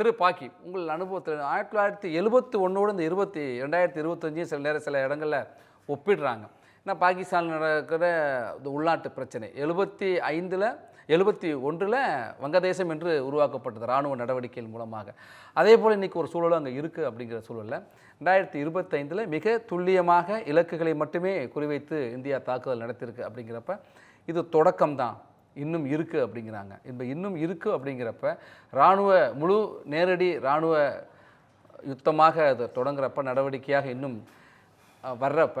திரு பாக்கி உங்கள் அனுபவத்தில் ஆயிரத்தி தொள்ளாயிரத்தி எழுபத்தி ஒன்றோடு இந்த இருபத்தி ரெண்டாயிரத்தி இருபத்தஞ்சியும் சில நேரம் சில இடங்களில் ஒப்பிடுறாங்க. ஏன்னா பாகிஸ்தானில் நடக்கிற இந்த உள்நாட்டு பிரச்சனை எழுபத்தி ஐந்தில் எழுபத்தி ஒன்றில் வங்கதேசம் என்று உருவாக்கப்பட்டது இராணுவ நடவடிக்கையின் மூலமாக. அதே போல் இன்றைக்கி ஒரு சூழலும் அங்கே இருக்குது அப்படிங்கிற சூழலில் ரெண்டாயிரத்தி இருபத்தைந்தில் மிக துல்லியமாக இலக்குகளை மட்டுமே குறிவைத்து இந்தியா தாக்குதல் நடத்தியிருக்கு அப்படிங்கிறப்ப இது தொடக்கம்தான். இன்னும் இருக்குது அப்படிங்கிறாங்க இப்போ இன்னும் இருக்குது அப்படிங்கிறப்ப இராணுவ முழு நேரடி இராணுவ யுத்தமாக அது தொடங்குறப்ப நடவடிக்கையாக இன்னும் வர்றப்ப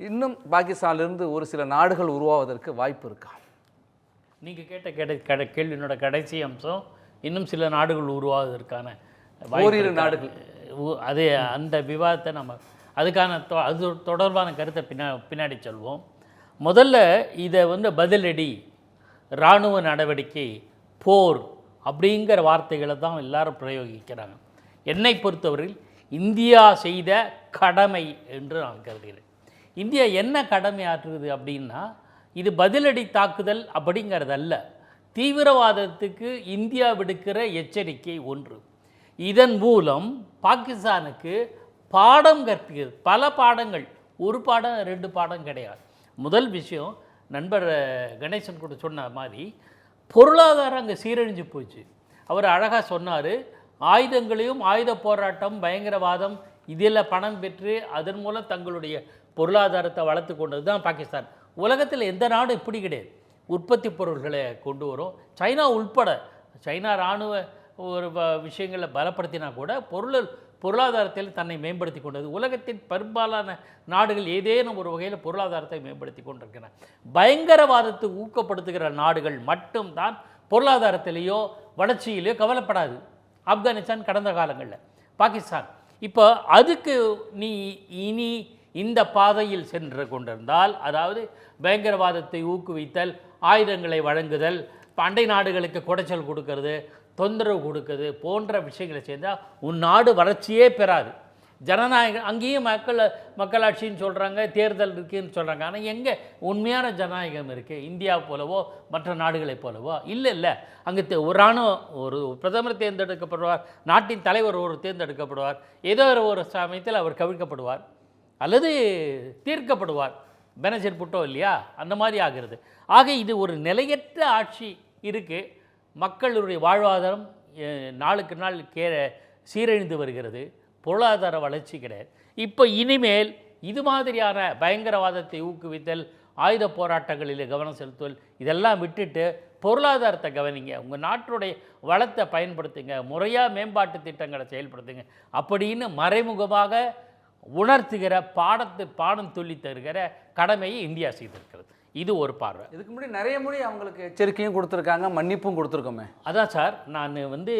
இன்னும் பாகிஸ்தானிலிருந்து ஒரு சில நாடுகள் உருவாவதற்கு வாய்ப்பு இருக்கா நீங்கள் கேட்ட கடை கடை கேள்வியினோட கடைசி அம்சம் இன்னும் சில நாடுகள் உருவாவதற்கான ஓரிரு? நாடுகள். அது அந்த விவாதத்தை நம்ம அதுக்கான அது தொடர்பான கருத்தை பின்னா பின்னாடி சொல்வோம் முதல்ல இதை வந்து பதிலடி இராணுவ நடவடிக்கை போர் அப்படிங்கிற வார்த்தைகளை தான் எல்லாரும் பிரயோகிக்கிறாங்க. என்னை பொறுத்தவரையில் இந்தியா செய்த கடமை என்று நான் கருதுகிறேன். இந்தியா என்ன கடமை ஆற்றுது அப்படின்னா இது பதிலடி தாக்குதல் அப்படிங்கிறதல்ல. தீவிரவாதத்துக்கு இந்தியா விடுக்கிற எச்சரிக்கை ஒன்று. இதன் மூலம் பாகிஸ்தானுக்கு பாடம் கற்பிக்கிறது. பல பாடங்கள். ஒரு பாடம் ரெண்டு பாடம் கிடையாது. முதல் விஷயம் நண்பர் கணேசன் கூட சொன்ன மாதிரி பொருளாதாரம் அங்கே சீரழிஞ்சு போச்சு. அவர் அழகாக சொன்னார் ஆயுதங்களையும் ஆயுத போராட்டம் பயங்கரவாதம் இதில் பணம் பெற்று அதன் மூலம் தங்களுடைய பொருளாதாரத்தை வளர்த்து கொண்டது தான் பாகிஸ்தான். உலகத்தில் எந்த நாடும் இப்படி கிடையாது. உற்பத்தி பொருள்களை கொண்டு வரும். சைனா உள்பட சைனா இராணுவ ஒரு வ- விஷயங்களை பலப்படுத்தினா கூட பொருள் பொருளாதாரத்தில் தன்னை மேம்படுத்தி கொண்டது. உலகத்தின் பெரும்பாலான நாடுகள் ஏதேனும் ஒரு வகையில் பொருளாதாரத்தை மேம்படுத்தி கொண்டிருக்கின்றன. பயங்கரவாதத்தை ஊக்கப்படுத்துகிற நாடுகள் மட்டும்தான் பொருளாதாரத்திலேயோ வளர்ச்சியிலேயோ கவலைப்படாது. ஆப்கானிஸ்தான் கடந்த காலங்களில். பாகிஸ்தான். இப்போ அதுக்கு நீ இனி இந்த பாதையில் சென்று கொண்டிருந்தால் அதாவது பயங்கரவாதத்தை ஊக்குவித்தல் ஆயுதங்களை வழங்குதல் அண்டை நாடுகளுக்கு குடைச்சல் கொடுக்கறது தொந்தரவு கொடுக்குது போன்ற விஷயங்களை செய்தால் உன் நாடு வளர்ச்சியே பெறாது. ஜனநாயகம் அங்கேயும் மக்கள் மக்களாட்சின்னு சொல்கிறாங்க தேர்தல் இருக்குதுன்னு சொல்கிறாங்க ஆனால் எங்கே? உண்மையான ஜனநாயகம் இருக்குது இந்தியா போலவோ மற்ற நாடுகளைப் போலவோ. இல்லை இல்லை. அங்கே தே- ஒரு ராணுவம் ஒரு பிரதமர் தேர்ந்தெடுக்கப்படுவார் நாட்டின் தலைவர் ஒரு தேர்ந்தெடுக்கப்படுவார் ஏதோ ஒரு- ஒரு சமயத்தில் அவர் கவிழ்க்கப்படுவார் அல்லது தீர்க்கப்படுவார். பெனஜர் புட்டோ இல்லையா? அந்த மாதிரி ஆகிறது. ஆக இது ஒரு நிலையற்ற ஆட்சி இருக்குது மக்களுடைய வாழ்வாதாரம் நாளுக்கு நாள் கே சீரழிந்து வருகிறது. பொருளாதார வளர்ச்சி கிடையாது. இப்போ இனிமேல் இது மாதிரியான பயங்கரவாதத்தை ஊக்குவித்தல் ஆயுத போராட்டங்களில் கவனம் செலுத்துவல் இதெல்லாம் விட்டுட்டு பொருளாதாரத்தை கவனிங்க. உங்கள் நாட்டுடைய வளத்தை பயன்படுத்துங்க. முறையாக மேம்பாட்டு திட்டங்களை செயல்படுத்துங்க. அப்படின்னு மறைமுகமாக உணர்த்துகிற பாடத்து பாடம் சொல்லி தருகிற கடமையை இந்தியா செய்திருக்கிறது. இது ஒரு பார்வை. இதுக்கு முன்னாடி நிறைய முறை அவங்களுக்கு எச்சரிக்கையும் கொடுத்துருக்காங்க மன்னிப்பும் கொடுத்துருக்கோமே. அதான் சார் நான் வந்து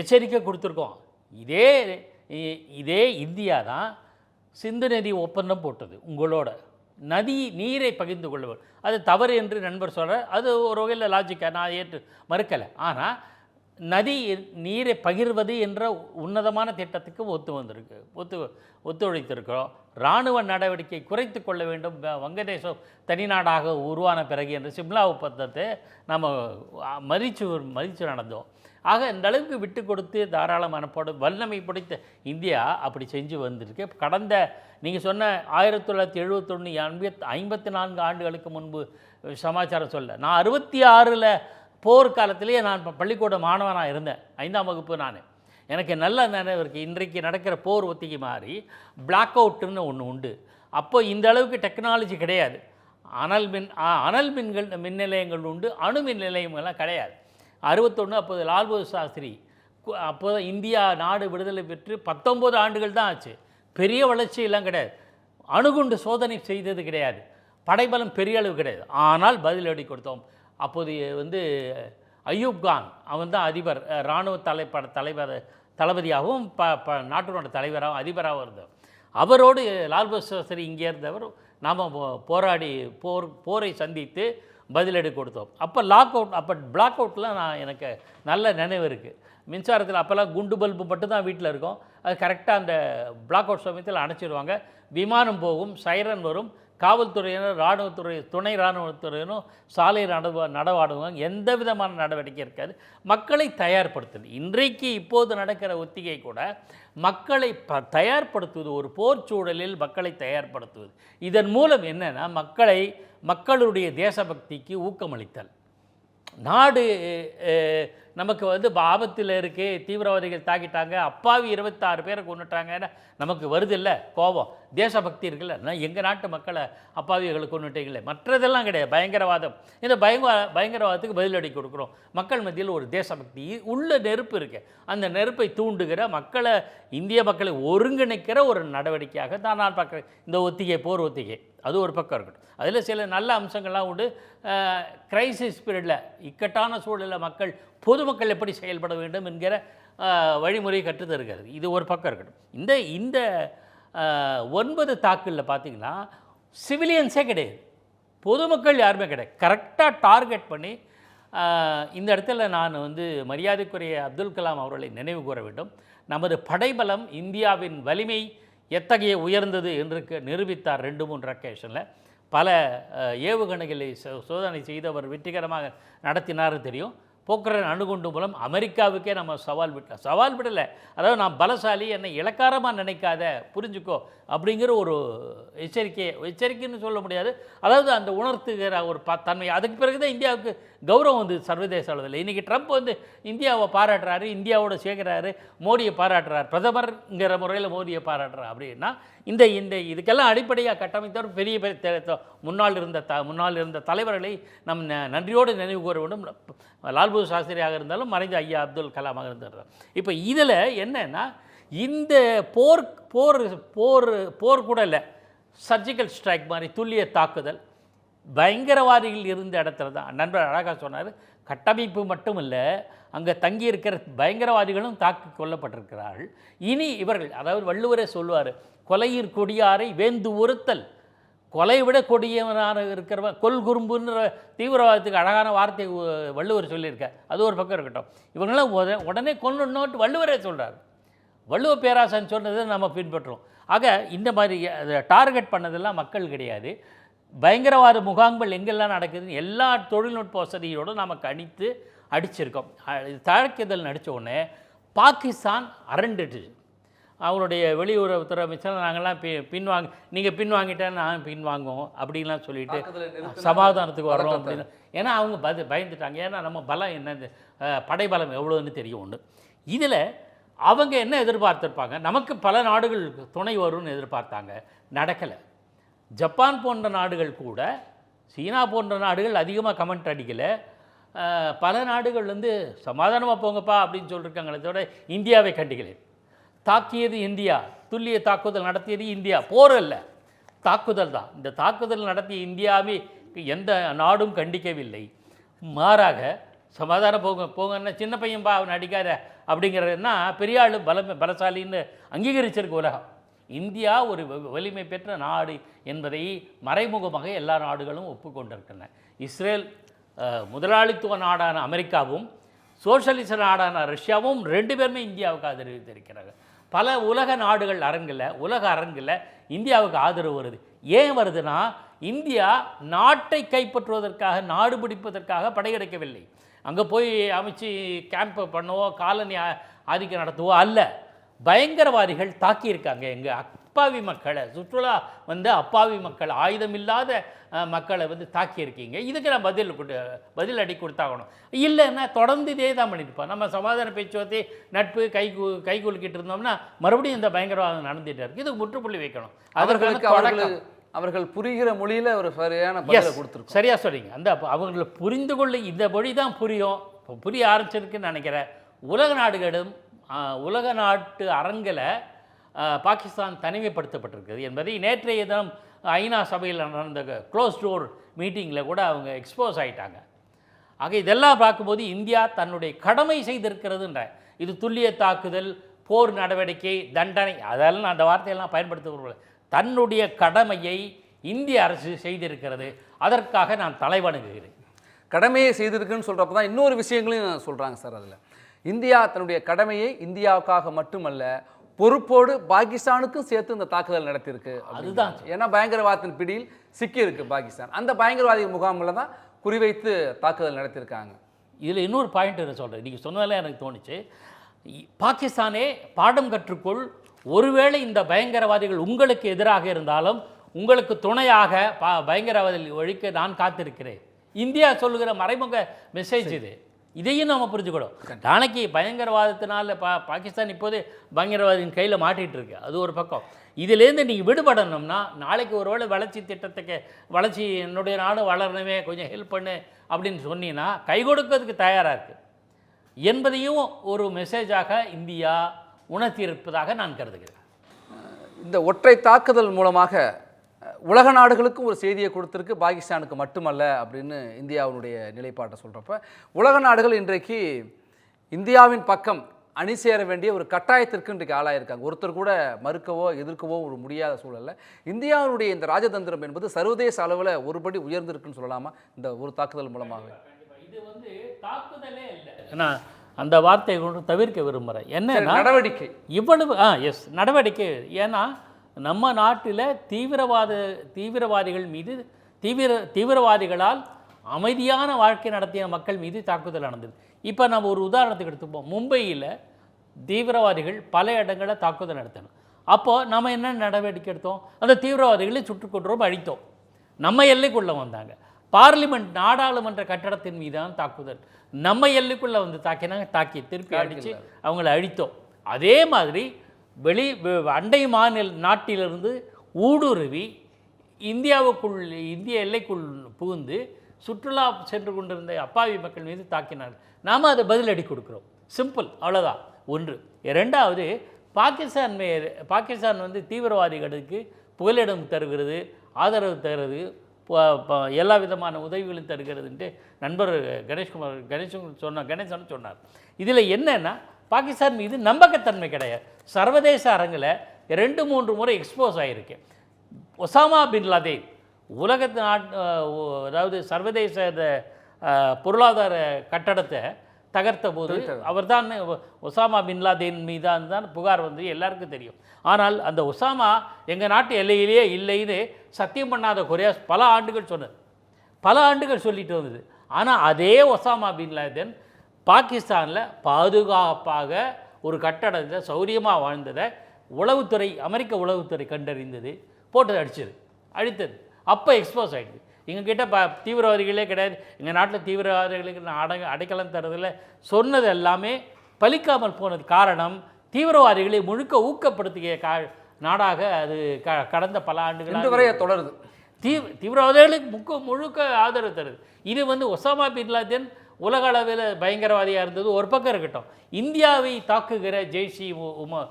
எச்சரிக்கை கொடுத்துருக்கோம். இதே இதே இந்தியா தான் சிந்து நதி ஒப்பந்தம் போட்டது உங்களோட. நதி நீரை பகிர்ந்து கொள்வது அது தவறு என்று நண்பர் சொல்ற அது ஒரு வகையில் லாஜிக்காக நான் ஏற்று மறுக்கலை. ஆனால் நதி நீரை பகிர்வது என்ற உன்னதமான திட்டத்துக்கு ஒத்து வந்திருக்கு. ஒத்து ஒத்துழைத்திருக்கிறோம். இராணுவ நடவடிக்கை குறைத்து கொள்ள வேண்டும். வங்கதேசம் தனிநாடாக உருவான பிறகு என்ற சிம்லா ஒப்பந்தத்தை நம்ம அ, மதிச்சு மதித்து நடந்தோம். ஆக இந்த அளவுக்கு விட்டு கொடுத்து தாராள மனப்போடு வல்லமை பிடித்த இந்தியா அப்படி செஞ்சு வந்திருக்கு. கடந்த நீங்கள் சொன்ன ஆயிரத்தி தொள்ளாயிரத்தி எழுபத்தொன்று ஐம்பத் ஐம்பத்தி நான்கு ஆண்டுகளுக்கு முன்பு சமாச்சாரம் சொல்ல நான் அறுபத்தி ஆறில் போர்க்காலத்திலேயே நான் இப்போ பள்ளிக்கூட மாணவனாக இருந்தேன். ஐந்தாம் வகுப்பு நான். எனக்கு நல்ல நினைவு இருக்குது இன்றைக்கு நடக்கிற போர் ஒத்திகை மாதிரி பிளாக் அவுட்டுன்னு ஒன்று உண்டு. அப்போ இந்த அளவுக்கு டெக்னாலஜி கிடையாது. அனல் மின் அனல் மின்கள் மின் நிலையங்கள் உண்டு. அணு மின் நிலையங்கள்லாம் கிடையாது. அறுபத்தொன்று அப்போது லால்பகதூர் சாஸ்திரி கு- அப்போது இந்தியா நாடு விடுதலை பெற்று பத்தொம்போது ஆண்டுகள் தான் ஆச்சு. பெரிய வளர்ச்சி எல்லாம் கிடையாது. அணுகுண்டு சோதனை செய்தது கிடையாது. படைபலம் பெரிய அளவு கிடையாது. ஆனால் பதிலடி கொடுத்தோம். அப்போது வந்து அய்யூப் கான் அவன் தான் அதிபர் இராணுவ தலைப்பட தலைவர் தளபதியாகவும் ப ப நாட்டினோட தலைவராகவும் அதிபராகவும் இருந்தவர் அவரோடு லால் பகதூர் இங்கே இருந்தவர் நாம் போராடி போர் போரை சந்தித்து பதிலடி கொடுத்தோம். அப்போ லாக் அவுட் அப்போ பிளாக் அவுட்லாம் நான் எனக்கு நல்ல நினைவு இருக்குது மின்சாரத்தில் அப்போல்லாம் குண்டு பல்பு மட்டும்தான் வீட்டில் இருக்கும். அது கரெக்டாக அந்த பிளாக் அவுட் சமயத்தில் அணைச்சிடுவாங்க. விமானம் போகும் சைரன் வரும் காவல்துறையினர் இராணுவத்துறை துணை இராணுவத்துறையினரும் சாலை நடவ நடவாடுவாங்க எந்த விதமான நடவடிக்கை இருக்காது. மக்களை தயார்படுத்துது இன்றைக்கு இப்போது நடக்கிற ஒத்திகை கூட மக்களை ப தயார்படுத்துவது ஒரு போர் சூழலில் மக்களை தயார்படுத்துவது. இதன் மூலம் என்னன்னா மக்களை மக்களுடைய தேசபக்திக்கு ஊக்கமளித்தல். நாடு நமக்கு வந்து ஆபத்தில் இருக்குது தீவிரவாதிகள் தாக்கிட்டாங்க அப்பாவி இருபத்தாறு பேரை கொண்டுட்டாங்கன்னு நமக்கு வருதில்ல கோபம். தேசபக்தி இருக்குல்ல? நான் எங்கள் நாட்டு மக்களை அப்பாவிகளை கொண்டுட்டீங்களே மற்றதெல்லாம் கிடையாது. பயங்கரவாதம். இந்த பயங்க பயங்கரவாதத்துக்கு பதிலடி கொடுக்குறோம். மக்கள் மத்தியில் ஒரு தேசபக்தி. உள்ள நெருப்பு இருக்கு. அந்த நெருப்பை தூண்டுகிற மக்களை இந்திய மக்களை ஒருங்கிணைக்கிற ஒரு நடவடிக்கையாக தான் நான் பார்க்குறேன். இந்த ஒத்திகை போர் ஒத்திகை. அது ஒரு பக்கம் இருக்கட்டும். அதில் சில நல்ல அம்சங்கள்லாம் உண்டு. கிரைசிஸ் பீரியடில் இக்கட்டான சூழலில் மக்கள் பொதுமக்கள் எப்படி செயல்பட வேண்டும் என்கிற அஹ், வழிமுறை கற்றுத்தருகிறது. இது ஒரு பக்கம் இருக்கட்டும். இந்த இந்த ஒன்பது தாக்குகளில் பார்த்தீங்கன்னா சிவிலியன்ஸே கிடையாது. பொதுமக்கள் யாருமே கிடையாது. கரெக்டாக டார்கெட் பண்ணி இந்த இடத்துல நான் வந்து மரியாதைக்குரிய அப்துல் கலாம் அவர்களை நினைவு கூற வேண்டும். நமது படைபலம் இந்தியாவின் வலிமை எத்தகைய உயர்ந்தது என்று க- நிரூபித்தார் ரெண்டு மூன்று அக்கேஷனில் பல ஏவுகணைகளை சோ- சோதனை செய்தவர் வெற்றிகரமாக நடத்தினாரு தெரியும். போக்ரன் அணுகுண்டு மூலம் அமெரிக்காவுக்கே நம்ம சவால் விட்டோம். சவால் விடலை. அதாவது நான் பலசாலி என்னை இலக்காரமாக நினைக்காத புரிஞ்சுக்கோ அப்படிங்கிற ஒரு எச்சரிக்கை எச்சரிக்கைன்னு சொல்ல முடியாது. அதாவது அந்த உணர்த்துகிற ஒரு ப தன்மை. அதுக்கு பிறகு தான் இந்தியாவுக்கு கௌரவம் வந்து சர்வதேச அளவில். இன்றைக்கி ட்ரம்ப் வந்து இந்தியாவை பாராட்டுறாரு இந்தியாவோட சேர்க்குறாரு மோடியை பாராட்டுறார் பிரதமர்ங்கிற முறையில் மோடியை பாராட்டுறார். அப்படின்னா இந்த இந்த இதுக்கெல்லாம் அடிப்படையாக கட்டமைத்தவர் பெரிய பெரிய முன்னால் முன்னாள் இருந்த த முன்னாள் இருந்த தலைவர்களை நம் ந- நன்றியோடு நினைவு கூற வேண்டும். லால் லால்பூர் சாஸ்திரியாக இருந்தாலும் மறைந்த ஐயா அப்துல் கலாமாக இருந்தார். இப்போ இதில் என்னன்னா இந்த போர் போர் போர் போர் கூட இல்லை சர்ஜிக்கல் ஸ்ட்ரைக் மாதிரி துல்லிய தாக்குதல் பயங்கரவாதிகள் இருந்த இடத்துல தான். நண்பர் அழகாக சொன்னார் கட்டமைப்பு மட்டும் இல்லை அங்கே தங்கி இருக்கிற பயங்கரவாதிகளும் தாக்கி கொல்லப்பட்டிருக்கிறார்கள். இனி இவர்கள் அதாவது வள்ளுவரே சொல்லுவார் கொலையிற் கொடியாரை வேந்து ஒருத்தல் கொலை விட கொடியவனான இருக்கிறவன் கொல் குறும்புன்ற தீவிரவாதத்துக்கு அழகான வார்த்தை வள்ளுவர் சொல்லியிருக்க அது ஒரு பக்கம் இருக்கட்டும். இவங்களாம் உட- உடனே கொல்லணுன்ட்டு வள்ளுவரே சொல்கிறார் வள்ளுவ பேராசன் சொன்னதை நம்ம பின்பற்றுறோம் ஆக இந்த மாதிரி டார்கெட் பண்ணதெல்லாம் மக்கள் கிடையாது. பயங்கரவாத முகாம்கள் எங்கெல்லாம் நடக்குதுன்னு எல்லா தொழில்நுட்ப வசதியோடு நாம் கணித்து அடிச்சிருக்கோம். அ- தாக்குதல் நடித்த உடனே பாகிஸ்தான் அரண்டுட்டு அவருடைய வெளியுறவுத்துறை அமைச்சர் நாங்கள்லாம் பி பின்வாங்க நீங்கள் பின்வாங்கிட்டா நான் பின்வாங்குவோம் அப்படின்லாம் சொல்லிட்டு சமாதானத்துக்கு வர்றோம். அப்படின்னு. ஏன்னா அவங்க பது பயந்துட்டாங்க. ஏன்னா நம்ம பலம் என்னது? அஹ், படைபலம் எவ்வளோன்னு தெரியும் ஒன்று இதில் அவங்க என்ன எதிர்பார்த்திருப்பாங்க? நமக்கு பல நாடுகள் துணை வரும்னு எதிர்பார்த்தாங்க. நடக்கலை. ஜப்பான் போன்ற நாடுகள் கூட சீனா போன்ற நாடுகள் அதிகமாக கமெண்ட் அடிக்கலை. பல நாடுகள் வந்து சமாதானமாக போங்கப்பா அப்படின்னு சொல்லியிருக்காங்களே தவிர இந்தியாவை கண்டிக்கலை. தாக்கியது இந்தியா துல்லிய தாக்குதல் நடத்தியது இந்தியா. போர் அல்ல தாக்குதல் தான். இந்த தாக்குதல் நடத்திய இந்தியாவே எந்த நாடும் கண்டிக்கவில்லை. மாறாக சமாதானம் போங்க போங்கன்னா சின்ன பையன் பா அவன் அடிக்காத அப்படிங்கிறதுனா பெரிய ஆள் பலம் பலசாலின்னு அங்கீகரிச்சிருக்கு உலகம். இந்தியா ஒரு வ- வலிமை பெற்ற நாடு என்பதை மறைமுகமாக எல்லா நாடுகளும் ஒப்புக்கொண்டிருக்கின்றன. இஸ்ரேல் முதலாளித்துவ நாடான அமெரிக்காவும் சோஷலிச நாடான ரஷ்யாவும் ரெண்டு பேருமே இந்தியாவுக்கு ஆதரவு தெரிவிக்கிறாங்க பல உலக நாடுகள் அரங்கில் உலக அரங்கில் இந்தியாவுக்கு ஆதரவு வருது. ஏன் வருதுன்னா இந்தியா நாட்டை கைப்பற்றுவதற்காக நாடு பிடிப்பதற்காக படையெடுக்கவில்லை. அங்கே போய் அமைச்சு கேம்ப் பண்ணவோ காலனி ஆதிக்கம் நடத்தவோ அல்ல. பயங்கரவாதிகள் தாக்கியிருக்காங்க எங்கள் அப்பாவி மக்களை சுற்றுலா வந்து அப்பாவி மக்கள் ஆயுதம் இல்லாத மக்களை வந்து தாக்கியிருக்கீங்க. இதுக்கு நான் பதில் கொடு பதில் அடி கொடுத்தாகணும். இல்லைன்னா தொடர்ந்து இதே தான் பண்ணியிருப்போம் நம்ம சமாதான பேச்சுவார்த்தை நட்பு கை கு- குலுக்கிட்டு இருந்தோம்னா மறுபடியும் இந்த பயங்கரவாதம் நடந்துகிட்டே இருக்கு. இதுக்கு முற்றுப்புள்ளி வைக்கணும். அவர்களுக்கு அவர்கள். அவர்கள் புரிகிற மொழியில ஒரு சரியான பதிலை Yes, கொடுத்துருக்கோம். சரியா சொல்றீங்க அந்த அப்ப அவங்களை புரிந்து கொள்ள இந்த மொழி தான் புரியும். இப்போ புரிய ஆரம்பிச்சிருக்குன்னு நினைக்கிறேன். உலக நாடுகளிடம் ஆ, உலக நாட்டு அரங்கில் பாகிஸ்தான் தனிமைப்படுத்தப்பட்டிருக்கிறது என்பதை நேற்றைய தினம் ஐநா சபையில் நடந்த க்ளோஸ் டோர் மீட்டிங்கில் கூட அவங்க எக்ஸ்போஸ் ஆயிட்டாங்க. ஆக இதெல்லாம் பார்க்கும்போது இந்தியா தன்னுடைய கடமை செய்திருக்கிறதுன்ற இது துல்லிய தாக்குதல் போர் நடவடிக்கை தண்டனை அதெல்லாம் நான் அந்த வார்த்தையெல்லாம் பயன்படுத்த விரும்பல தன்னுடைய கடமையை இந்திய அரசு செய்திருக்கிறது. அதற்காக நான் தலைவணங்குகிறேன். கடமையை செய்திருக்குன்னு சொல்கிறப்ப தான் இன்னொரு விஷயங்களையும் சொல்கிறாங்க சார் அதில். இந்தியா தன்னுடைய கடமையை இந்தியாவுக்காக மட்டுமல்ல பொறுப்போடு பாகிஸ்தானுக்கும் சேர்த்து இந்த தாக்குதல் நடத்தியிருக்கு அதுதான். ஏன்னா பயங்கரவாதத்தின் பிடியில் சிக்கியிருக்கு பாகிஸ்தான். அந்த பயங்கரவாதி முகாமில் தான் குறிவைத்து தாக்குதல் நடத்தியிருக்காங்க. இதில் இன்னொரு பாயிண்ட் நான் சொல்கிறேன் நீங்கள் சொன்னதெல்லாம் எனக்கு தோணுச்சு. பாகிஸ்தானே பாடம் கற்றுக்கொள். ஒருவேளை இந்த பயங்கரவாதிகள் உங்களுக்கு எதிராக இருந்தாலும் உங்களுக்கு துணையாக பா பயங்கரவாதிகள் ஒழிக்க நான் காத்திருக்கிறேன். இந்தியா சொல்லுகிற மறைமுக மெசேஜ் இது. இதையும் நம்ம புரிஞ்சுக்கணும். நாளைக்கு பயங்கரவாதத்தினால பா பாகிஸ்தான் இப்போதே பயங்கரவாதியின் கையில் மாட்டிட்டு இருக்கு. அது ஒரு பக்கம். இதுலேருந்து நீங்கள் விடுபடணும்னா நாளைக்கு ஒருவேளை வளர்ச்சி திட்டத்துக்கு வளர்ச்சி என்னுடைய நாடு வளரணுமே கொஞ்சம் ஹெல்ப் பண்ணு அப்படின்னு சொன்னீங்கன்னா கை கொடுக்கறதுக்கு தயாராக இருக்குது என்பதையும் ஒரு மெசேஜாக இந்தியா உணர்த்தியிருப்பதாக நான் கருதுகிறேன். இந்த ஒற்றை தாக்குதல் மூலமாக உலக நாடுகளுக்கும் ஒரு செய்தியை கொடுத்துருக்கு பாகிஸ்தானுக்கு மட்டுமல்ல அப்படின்னு இந்தியாவினுடைய நிலைப்பாட்டை சொல்கிறப்ப உலக நாடுகள் இன்றைக்கு இந்தியாவின் பக்கம் அணி சேர வேண்டிய ஒரு கட்டாயத்திற்கு இன்றைக்கு ஆளாயிருக்காங்க. ஒருத்தர் கூட மறுக்கவோ எதிர்க்கவோ ஒரு முடியாத சூழல்ல இந்தியாவினுடைய இந்த ராஜதந்திரம் என்பது சர்வதேச அளவில் ஒருபடி உயர்ந்திருக்குன்னு சொல்லலாமா? இந்த ஒரு தாக்குதல் மூலமாக இது வந்து தாக்குதலே இல்லை அந்த வார்த்தையை கொண்டு தவிர்க்க விரும்புகிறேன் என்னன்னா நடவடிக்கை. இவ்வளவு ஆ எஸ் நடவடிக்கை. ஏன்னா நம்ம நாட்டில் தீவிரவாத தீவிரவாதிகள் மீது தீவிர தீவிரவாதிகளால் அமைதியான வாழ்க்கை நடத்திய மக்கள் மீது தாக்குதல் நடந்தது. இப்போ நம்ம ஒரு உதாரணத்துக்கு எடுத்துப்போம். மும்பையில் தீவிரவாதிகள் பல இடங்களில் தாக்குதல் நடத்தினோம் அப்போது நம்ம என்ன நடவடிக்கை எடுத்தோம்? அந்த தீவிரவாதிகளை சுட்டுக் கொன்றோம் அழித்தோம். நம்ம எல்லைக்குள்ளே வந்தாங்க. பார்லிமெண்ட் நாடாளுமன்ற கட்டடத்தின் மீதான தாக்குதல். நம்ம எல்லைக்குள்ளே வந்து தாக்கினாங்க தாக்கி திருப்பி அடித்து அவங்கள அழித்தோம். அதே மாதிரி வெளி அண்டை மாநில நாட்டிலிருந்து ஊடுருவி இந்தியாவுக்குள் இந்திய எல்லைக்குள் புகுந்து சுற்றுலா சென்று கொண்டிருந்த அப்பாவி மக்கள் மீது தாக்கினார்கள். நாம் அதை பதிலடி கொடுக்குறோம். சிம்பிள் அவ்வளோதான் ஒன்று. இரண்டாவது பாகிஸ்தான் மே பாகிஸ்தான் வந்து தீவிரவாதிகளுக்கு புகலிடம் தருகிறது ஆதரவு தருகிறது ப- ப- எல்லா விதமான உதவிகளும் தருகிறதுன்ட்டு நண்பர் கணேஷ்குமார் கணேசன் சொன்ன கணேசன் சொன்னார். இதில் என்னென்னா பாகிஸ்தான் மீது நம்பகத்தன்மை கிடையாது. சர்வதேச அரங்கில் ரெண்டு மூன்று முறை எக்ஸ்போஸ் ஆகிருக்கு ஒசாமா பின் லாதேன் உலகத்து நாட் அதாவது சர்வதேச பொருளாதார கட்டடத்தை தகர்த்த போது அவர்தான் ஒசாமா பின் லாதேன் மீதான் தான் புகார் வந்து எல்லாருக்கும் தெரியும். ஆனால் அந்த ஒசாமா எங்கள் நாட்டு எல்லையிலேயே இல்லைன்னு சத்தியம் பண்ணாத குறையா பல ஆண்டுகள் சொன்னது. பல ஆண்டுகள் சொல்லிட்டு வந்தது. ஆனால் அதே ஒசாமா பின் லாதன் பாகிஸ்தானில் பாதுகாப்பாக ஒரு கட்டடத்தில் சௌரியமாக வாழ்ந்ததை உளவுத்துறை அமெரிக்க உளவுத்துறை கண்டறிந்தது போட்டு அடிச்சது அழித்தது அப்போ எக்ஸ்போஸ் ஆகிடுது எங்ககிட்ட ப தீவிரவாதிகளே கிடையாது. எங்கள் நாட்டில் தீவிரவாதிகளுக்கு நான் அடங்க அடைக்கலம் தரதில் சொன்னது எல்லாமே பலிக்காமல் போனது காரணம் தீவிரவாதிகளை முழுக்க ஊக்கப்படுத்திய கா நாடாக அது க கடந்த பல இன்று ஆண்டுகளாக வரை தொடருது. தீ தீவிரவாதிகளுக்கு முக்க முழுக்க ஆதரவு தருது. இது வந்து ஒசாமா பின் லாதன் உலக அளவில் பயங்கரவாதியாக இருந்தது ஒரு பக்கம் இருக்கட்டும். இந்தியாவை தாக்குகிற ஜெய்ஷி உம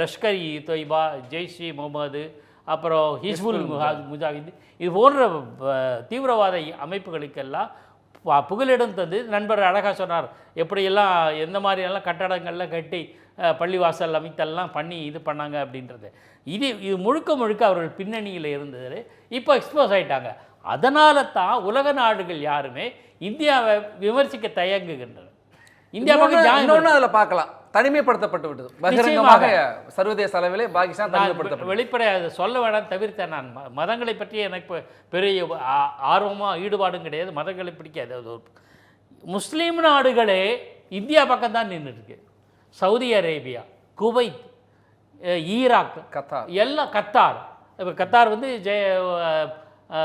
லஷ்கர் இ தொய்பா ஜெய்ஷி முகமது அப்புறம் ஹிஸ்புல் முஜாஹித். இது போன்ற தீவிரவாத அமைப்புகளுக்கெல்லாம் புகலிடம் தந்து நண்பர் அழகாக சொன்னார். எப்படியெல்லாம் எந்த மாதிரியெல்லாம் கட்டடங்கள்லாம் கட்டி பள்ளிவாசல் அமைத்தெல்லாம் பண்ணி இது பண்ணாங்க அப்படின்றது. இது இது முழுக்க முழுக்க அவர்கள் பின்னணியில் இருந்தது. இப்போ எக்ஸ்போஸ் ஆயிட்டாங்க. அதனால தான் உலக நாடுகள் யாருமே இந்தியாவை விமர்சிக்க தயங்குகின்றன இந்தியா இன்னொன்று அதில் பார்க்கலாம். தனிமைப்படுத்தப்பட்டு விட்டது. பகிரங்கமாக சர்வதேச அளவிலே பாகிஸ்தான் நான் தனிமைப்படுத்தப்பட்டது. வெளிப்படையாக சொல்ல வேணாம் தவிர்த்தேன் நான் மதங்களை பற்றி எனக்கு பெரிய ஆர்வமாக ஈடுபாடும் கிடையாது. மதங்களை பிடிக்காது. அது ஒரு முஸ்லீம் நாடுகளே இந்தியா பக்கம் தான் நின்றுருக்கு Saudi Arabia Kuwait Iraq Qatar. எல்லாம் கத்தார். இப்போ கத்தார் வந்து ஜெய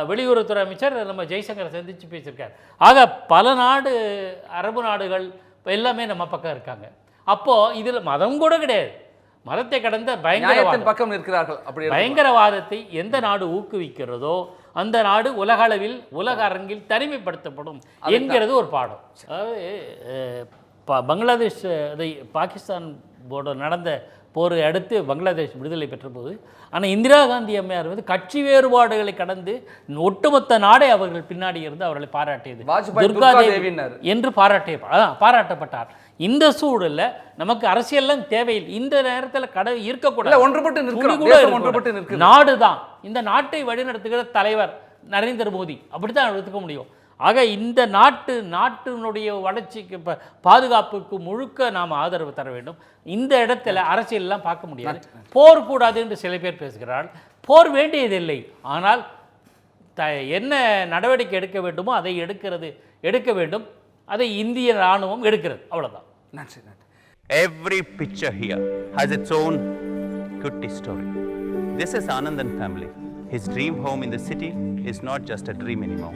வெளியுறவுத்துறை அமைச்சர் நம்ம ஜெய்சங்கரை சந்தித்து பேசியிருக்கார். ஆக பல நாடு அரபு நாடுகள் எல்லாமே நம்ம பக்கம் இருக்காங்க. அப்போது இதில் மதம் கூட கிடையாது. மதத்தை கடந்த பயங்கரவாதம். பக்கம் நிற்கிறார்கள் அப்படி. பயங்கரவாதத்தை எந்த நாடு ஊக்குவிக்கிறதோ அந்த நாடு உலக அளவில் உலக அரங்கில் தனிமைப்படுத்தப்படும் என்கிறது ஒரு பாடம். அதாவது ப- பங்களாதேஷ் அதை பாகிஸ்தான் போட நடந்த போரை அடுத்து பங்களாதேஷ் விடுதலை பெற்றபோது ஆனால் இந்திரா காந்தி அம்மையார் வந்து கட்சி வேறுபாடுகளை கடந்து ஒட்டுமொத்த நாடே அவர்கள் பின்னாடி இருந்து அவர்களை பாராட்டியது. வாஜ்பாய் துர்கா துர்கா தேவி தேவின்னாரு. என்று பாராட்டிய பாராட்டப்பட்டார். இந்த சூழல்ல நமக்கு அரசியல்லாம் தேவையில்லை. இந்த நேரத்தில் கடை இருக்கக்கூடாது. ஒன்றுபட்டு கூட. ஒன்றுபட்டு நாடு தான் இந்த நாட்டை வழிநடத்துகிற தலைவர் நரேந்திர மோடி. அப்படித்தான் எடுத்துக்க முடியும். ஆக இந்த நாட்டு நாட்டினுடைய வளர்ச்சிக்கு இப்போ பாதுகாப்புக்கு முழுக்க நாம் ஆதரவு தர வேண்டும். இந்த இடத்துல அரசியல்லாம் பார்க்க முடியாது. போர் கூடாது என்று சில பேர் பேசுகிறார்கள். போர் வேண்டியதில்லை. ஆனால் த என்ன நடவடிக்கை எடுக்க வேண்டுமோ அதை எடுக்கிறது எடுக்க வேண்டும். அதை இந்திய இராணுவம் எடுக்கிறது. அவ்வளவுதான். நன்றி நன்றி. Every picture here has its own kutti story. This is Anandan family. His dream home in the city is not just a dream anymore.